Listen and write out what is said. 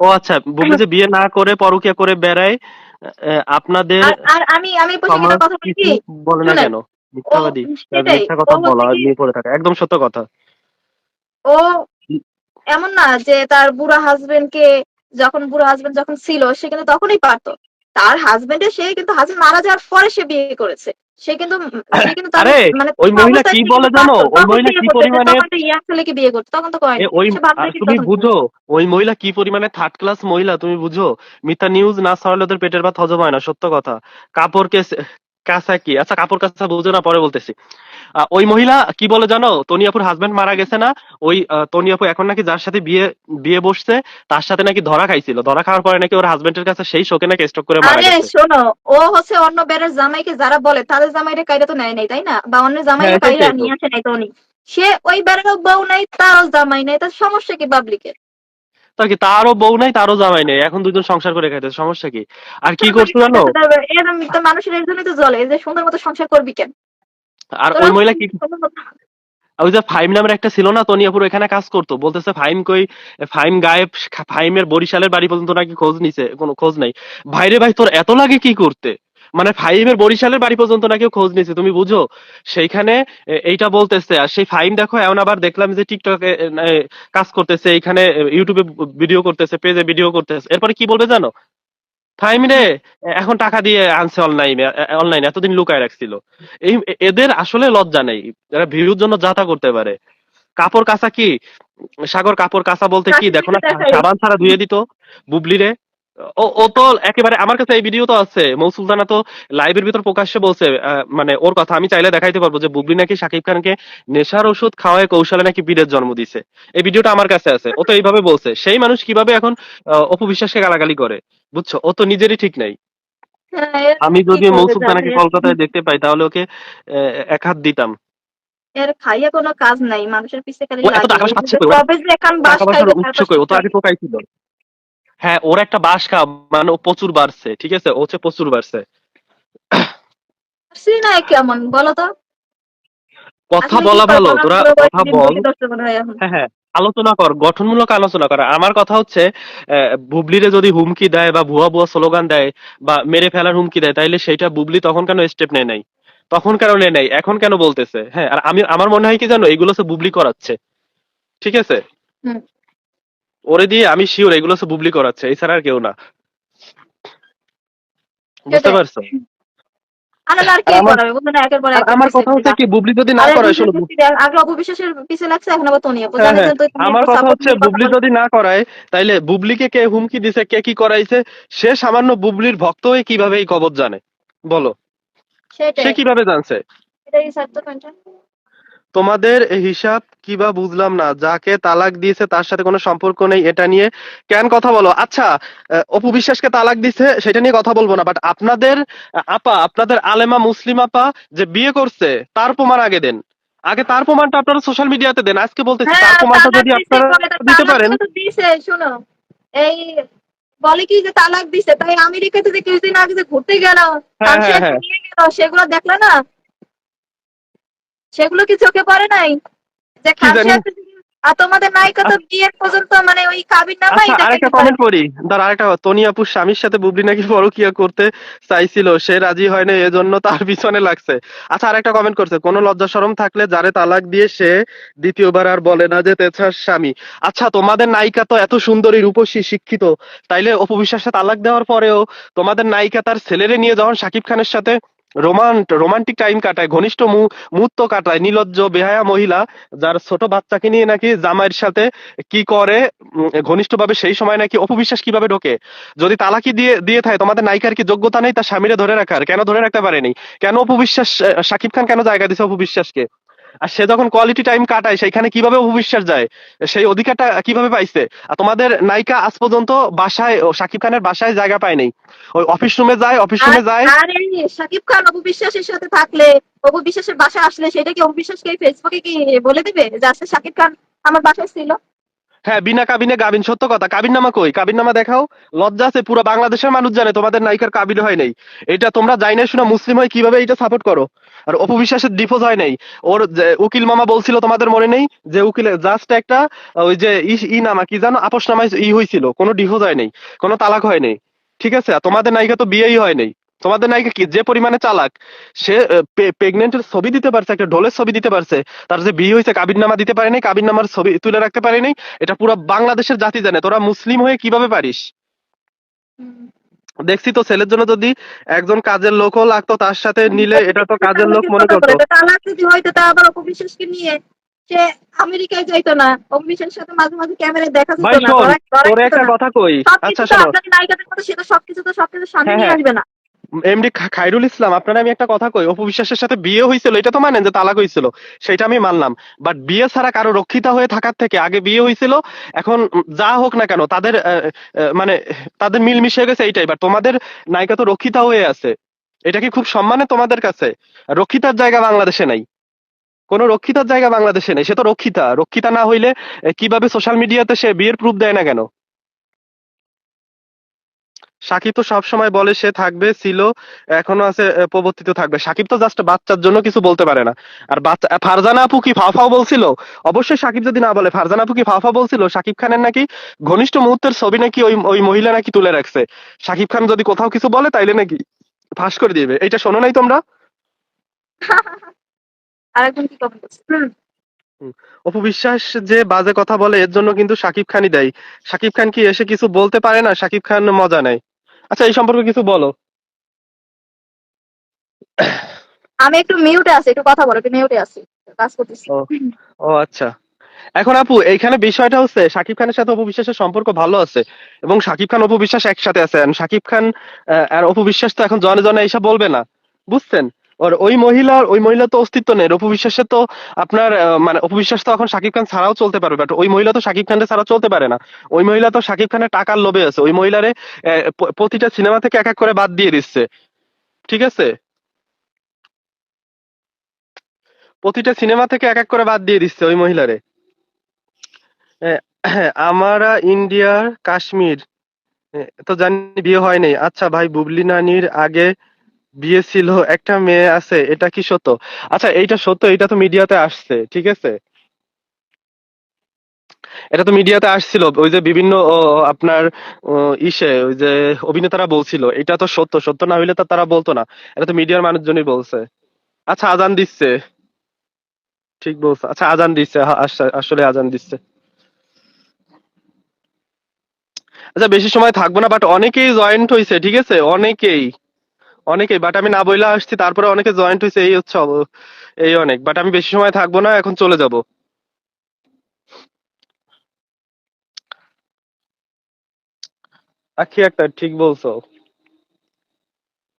ও আচ্ছা বলি যে বিয়ে না করে পরকিয়া করে বেড়ায় আপনাদের আর আমি আমি প্রসঙ্গে কথা বলি বলে না কেন? মিথ্যাবাদী। মিথ্যা কথা বলা নিয়ে পড়ে থাকে। একদম সত্য কথা। ও এমন না যে তার বুড়া হাজবেন্ড কে যখন বুড়া হাজবেন্ড যখন ছিল সে কিন্তু তখনই পারতো। তার হাজবেন্ডে সে কিন্তু হাজবেন্ড মারা যাওয়ার পরে সে বিয়ে করেছে। সে কিন্তু সে কিন্তু তার আরে, মানে ওই মহিলা কি বলে জানো? ওই মহিলা কি পরিমাণে পরিমাণে- ইয়াং ছেলেকে বিয়ে করতে তখন তো কয় ওই কি তুমি বুঝো ওই মহিলা কি পরিমাণে থার্ড ক্লাস মহিলা তুমি বুঝো? মিথ্যা নিউজ না ছড়ালে ওদের পেটের ভাত হজম হয় না সত্য কথা। কাপড় কেস কাঁচা কি? আচ্ছা কাপড় কাঁচা বুঝো না পরে বলতেছি। ওই মহিলা কি বলে জানো? তনিয়াপুর হাজবেন্ড মারা গেছে না? ওই তনিয়াপু এখন নাকি যার সাথে বিয়ে বিয়ে বসছে তার সাথে নাকি ধরা খাইছিল। ধরা খাওয়ার পরে নাকি ওর হাজবেন্ডের কাছে সেই শোকে নাকি স্টক করে মারা গেছে। শোনো ও হচ্ছে অন্য বেড়ের জামাইকে যারা বলে তাদের জামাইরে কাইরা তো নেয় নাই তাই না? বা অন্য হ্যাঁ, কাইরা নিয়ে আসে নাই তো উনি। সে ওই বেড়েরও বউ নাই তারও জামাই নাই তার সমস্যা কি পাবলিকের তার কি তারও বউ নাই তারও জামাই নাই এখন দুজন সংসার করে খাইতে সমস্যা কি? আর কি করছ জানো? এরকম তো মানুষের তো জলে যে সুন্দর মতো সংসার করবি কেন? আর ওই মহিলা কি ওই যে ফাইম নামের একটা ছিল না তনিয়াপুর এখানে কাজ করতো বলতেছে ফাইম কই ফাইম গায়েব ফাইমের বরিশালের বাড়ি পর্যন্ত নাকি খোঁজ নিছে কোনো খোঁজ নাই। ভাইরে ভাই তোর এত লাগে কি করতে? মানে ফাইমের বরিশালের বাড়ি পর্যন্ত নাকি ও খোঁজ নিছে তুমি বুঝো? সেইখানে এইটা বলতেছে আর সেই ফাইম দেখো এমন আবার দেখলাম যে টিকটকে কাজ করতেছে এইখানে ইউটিউবে ভিডিও করতেছে পেজে ভিডিও করতেছে। এরপরে কি বলবে জানো? ফাইম রে এখন টাকা দিয়ে আনছে অনলাইনে অনলাইনে এতদিন লুকায় রাখছিল। এই এদের আসলে লজ্জা নেই এরা ভিউর জন্য যাতা করতে পারে। কাপড় কাঁচা কি? সাগর কাপড় কাঁচা বলতে কি? দেখো না। সাবান ছাড়া ধুয়ে দিত বুবলি রে। ও তো একেবারে আমার কাছে এই ভিডিও তো আছে। মৌসুলতানা তো লাইভের ভিতর প্রকাশ্যে বলছে মানে ওর কথা। আমি চাইলে দেখাইতে পারব যে বুবলি নাকি শাকিব খানকে নেশার ওষুধ খাওয়ায় কৌশলে নাকি বীরের জন্ম দিছে। এই ভিডিওটা আমার কাছে আছে। ও তো এইভাবে বলছে। সেই মানুষ কীভাবে এখন আহ, অপু বিশ্বাসকে গালাগালি করে? বুঝছ? ও তো নিজেরই ঠিক নাই। হ্যাঁ, আমি যদি মৌসুলতানাকে কলকাতায় দেখতে পাই তাহলে ওকে এক হাত দিতাম। এর খাইয়া কোনো কাজ নাই। মানুষের পিছে খালি ও এত টাকা পাচ্ছে কই? তো আগে ছিল? হ্যাঁ ওর একটা বাস খা মানে ও প্রচুর বাড়ছে ঠিক আছে? ও হচ্ছে প্রচুর বাড়ছে। না কেমন? বলো তো। কথা বলা ভালো তোরা কথা বল। হয়। হ্যাঁ আলোচনা কর গঠনমূলক আলোচনা কর। আমার কথা হচ্ছে বুবলিরে যদি হুমকি দেয় বা ভুয়া ভুয়া স্লোগান দেয় বা মেরে ফেলার হুমকি দেয় তাইলে সেটা বুবলি তখন কেন স্টেপ নেয় নাই? তখন কেন নেয় নাই? এখন কেন বলতেছে? হ্যাঁ আর আমি আমার মনে হয় কি জানো এগুলো সব বুবলি করাচ্ছে। ঠিক আছে। ওরে দিয়ে আমি শিওর এগুলো সব বুবলি করাচ্ছে এছাড়া আর কেউ না। বুঝতে পারছ? আমার- কথা হচ্ছে কি বুবলি যদি না আরে শোনো পিছে পিছে, আগে অপবিশ্বাসের পিছে লাগছে এখন আবার তনিয়া হ্যাঁ, হ্যাঁ। আমার কথা হচ্ছে বুবলি যদি না করায় তাইলে বুবলিকে কে হুমকি দিছে কে কি করাইছে সে সামান্য বুবলির ভক্ত হয়ে কীভাবে এই খবর জানে? বলো। সে কীভাবে জানছে? এটাই তোমাদের হিসাব কিবা বুঝলাম না। যাকে তালাক দিয়েছে তার সাথে কোনো সম্পর্ক নেই এটা নিয়ে কেন কথা বলো? আচ্ছা অপু বিশ্বাসকে তালাক দিছে সেটা নিয়ে কথা বলব না বাট আপনাদের আপা আপনাদের আলেমা মুসলিম আপা যে বিয়ে করছে তার প্রমাণ আগে দেন। আগে তার প্রমাণটা আপনারা সোশ্যাল মিডিয়াতে দেন। আজকে বলতেছি হ্যাঁ, তার প্রমাণটা যদি আপনারা দিতে পারেন। শোনো। এই বলে কি যে তালাক দিছে তাই আমেরিকাতে যে কিছুদিন আগে যে ঘুরতে গেল হ্যাঁ, হ্যাঁ, গেল সেগুলো দেখলে না সেগুলো কি চোখে পড়ে নাই? যে আর তোমাদের নায়িকা তো বিয়ের পর্যন্ত মানে ওই কাবির নামাই আচ্ছা আরেকটা কমেন্ট পড়ি ধর আরেকটা তনি আপুর স্বামীর সাথে বুবলি নাকি পরকিয়া করতে চাইছিল সে রাজি হয় না এজন্য তার পিছনে লাগছে। আচ্ছা আরেকটা কমেন্ট করছে। কোনো লজ্জা শরম থাকলে যারে তালাক দিয়ে সে দ্বিতীয়বার আর বলে না যে তেছার স্বামী। আচ্ছা তোমাদের নায়িকা তো এত সুন্দরী রূপসী শিক্ষিত। তাইলে অপু বিশ্বাসে তালাক দেওয়ার পরেও তোমাদের নায়িকা তার ছেলেরে নিয়ে যখন শাকিব খানের সাথে রোমান্টিক টাইম কাটায়, ঘনিষ্ঠ মুহূর্ত কাটায়। নিলজ্জ, বেহায়া মহিলা, যার ছোট বাচ্চাকে নিয়ে নাকি জামাইয়ের সাথে কি করে ঘনিষ্ঠভাবে সেই সময় নাকি অপবিশ্বাস কীভাবে ঢোকে? যদি তালাকি দিয়ে দিয়ে থাকে, তোমাদের নায়িকার কি যোগ্যতা নেই? তার স্বামীরা ধরে রাখার। কেন ধরে রাখতে পারেনি? কেন অপবিশ্বাস সাকিব খান কেন জায়গা দিছে অপবিশ্বাসকে? আর সে যখন কোয়ালিটি টাইম কাটায় সেখানে কীভাবে অপবিশ্বাস যায়? সেই অধিকারটা কীভাবে পাইছে? আর তোমাদের নায়িকা আজ পর্যন্ত বাসায় ও শাকিব খানের বাসায় জায়গা পায় নাই। ওই অফিস রুমে যায় অফিস রুমে যায়। আরে সাকিব খান অবিশ্বাসের সাথে থাকলে অভিশ্বাসের বাসায় বাসা আসলে সেটা কি অপু বিশ্বাসকে ফেসবুকে কি বলে দিবে যে আসলে সাকিব খান আমার বাসায় ছিল? হ্যাঁ বিনা কাবিনে গাবিন, সত্য কথা। কাবিন নামা কই? কাবিন নামা দেখাও। লজ্জা আছে, পুরো বাংলাদেশের মানুষ জানে, তোমাদের নায়িকার কাবিন হয় নাই। এটা তোমরা যাই না শোনা মুসলিম হয়ে কীভাবে এটা সাপোর্ট করো? আর অপবিশ্বাসের ডিফোজ হয় নাই। ওর উকিল মামা বলছিল তোমাদের মনে নেই? যে উকিল জাস্ট একটা ওই যে ই নামা কি জানো? আপোষ নামায় ই হয়েছিল কোনো ডিভোর্স হয় নাই। কোনো তালাক হয় নাই। ঠিক আছে? তোমাদের নায়িকা তো বিয়েই হয় নাই। তোমাদের নায়িকা কি যে পরিমাণে চালাক সে প্রেগনেন্টের ছবি দিতে পারছে একটা ঢোলের ছবি দিতে পারছে তার যে বিয়ে হয়েছে কাবিন নামা দিতে পারে নাই কাবিন নামার ছবি তুলে রাখতে পারে নাই এটা পুরো বাংলাদেশের জাতি জানে তোরা মুসলিম হয়ে কীভাবে পারিস? দেখছি তো ছেলের জন্য যদি একজন কাজের লোকও লাগতো তার সাথে নিলে এটা তো কাজের লোক মনে করতো। তালাক যদি হয়তো তা আবার অপবিশ্বাসকে নিয়ে সে আমেরিকায় যাইতো না অপবিশ্বাসের সাথে মাঝে মাঝে ক্যামেরায় দেখা যেত না তোর একটা কথা কই। আচ্ছা শোনো। নায়িকাদের মতো সে তো সবকিছু তো সবকিছু সামনে হ্যাঁ, নিয়ে হ্যাঁ। আসবে না। এমডি খাইরুল ইসলাম আপনারা আমি একটা কথা কই অপবিশ্বাসের সাথে বিয়ে হয়েছিল এটা তো মানেন যে তালাক হয়েছিল সেটা আমি মানলাম। বাট বিয়ে ছাড়া কারও রক্ষিতা হয়ে থাকার থেকে আগে বিয়ে হয়েছিল এখন যা হোক না কেন, তাদের মানে তাদের মিল মিশে গেছে এইটাই। বাট তোমাদের নায়িকা তো রক্ষিতা হয়ে আছে। এটা কি খুব সম্মানে তোমাদের কাছে? রক্ষিতার জায়গা বাংলাদেশে নাই। কোনো রক্ষিতার জায়গা বাংলাদেশে নেই, সে তো রক্ষিতা। রক্ষিতা না হইলে কীভাবে সোশ্যাল মিডিয়াতে সে বিয়ের প্রুফ দেয় না কেন? সাকিব তো সবসময় বলে সে থাকবে ছিল এখনও আছে প্রবর্তিত থাকবে। সাকিব তো জাস্ট বাচ্চার জন্য কিছু বলতে পারে না। আর বাচ্চা ফারজানা আপু কি ফাও ফাও বলছিল? অবশ্যই সাকিব যদি না বলে ফারজানা আপু কি ফাও বলছিল? সাকিব খানের নাকি ঘনিষ্ঠ মুহূর্তের ছবি নাকি ওই ওই মহিলা নাকি তুলে রাখছে? সাকিব খান যদি কোথাও কিছু বলে তাইলে নাকি ফাঁস করে দিবে। এটা শোনো নাই তোমরা? আরেকজন কি কমেন্ট করছে অপু বিশ্বাস যে বাজে কথা বলে এর জন্য কিন্তু সাকিব খানই দেয়। সাকিব খান কি এসে কিছু বলতে পারে না? সাকিব খান মজা নেয়। আচ্ছা এই সম্পর্কে কিছু বলো। আমি একটু মিউটে আছি একটু কথা বলো একটু মিউটে আছি কাজ করতেছি। ও আচ্ছা। এখন আপু এইখানে বিষয়টা হচ্ছে সাকিব খানের সাথে অপবিশ্বাসের সম্পর্ক ভালো আছে এবং সাকিব খান অপবিশ্বাস একসাথে আছে। সাকিব খান আর অপু বিশ্বাস তো এখন জনে জনে এইসব বলবে না। বুঝছেন? আর ওই মহিলার, ওই মহিলা তো অস্তিত্ব নেই। অপু বিশ্বাসের তো আপনার মানে অপু বিশ্বাস তো এখন সাকিব খান ছাড়াও চলতে পারবে বাট ওই মহিলা তো সাকিব খানের ছাড়া চলতে পারে না। ওই মহিলা তো সাকিব খানের টাকার লোভে আছে। ওই মহিলারে প্রতিটা সিনেমা থেকে এক এক করে বাদ দিয়ে দিচ্ছে। ঠিক আছে? প্রতিটা সিনেমা থেকে এক এক করে বাদ দিয়ে দিচ্ছে ওই মহিলারে। আমারা ইন্ডিয়ার কাশ্মীর তো জানি বিয়ে হয় নাই। আচ্ছা ভাই, বুবলি নানির আগে বিয়ে ছিল, একটা মেয়ে আছে, এটা কি সত্য? আচ্ছা এইটা সত্য, এটা তো মিডিয়াতে আসছে, ঠিক আছে? এটা তো মিডিয়াতে আসছিল, ওই যে বিভিন্ন আপনার ইসে, ওই যে অভিনেতারা বলছিল, এটা তো সত্য সত্য না হইলে তো তারা বলতো না, এটা তো মিডিয়ার মানুষজনই বলছে। আচ্ছা আজান দিচ্ছে। ঠিক বলছে আচ্ছা আজান দিচ্ছে আসলে আজান দিচ্ছে। আচ্ছা বেশি সময় থাকব না বাট অনেকেই জয়েন্ট হয়েছে ঠিক আছে? অনেকেই। অনেকেই বাট আমি না বইলা আসছি, তারপরে অনেকে জয়েন্ট হয়েছে এই হচ্ছে এই অনেক বাট আমি বেশি সময় থাকব না, এখন চলে যাব। আখি একটা, ঠিক বলছো।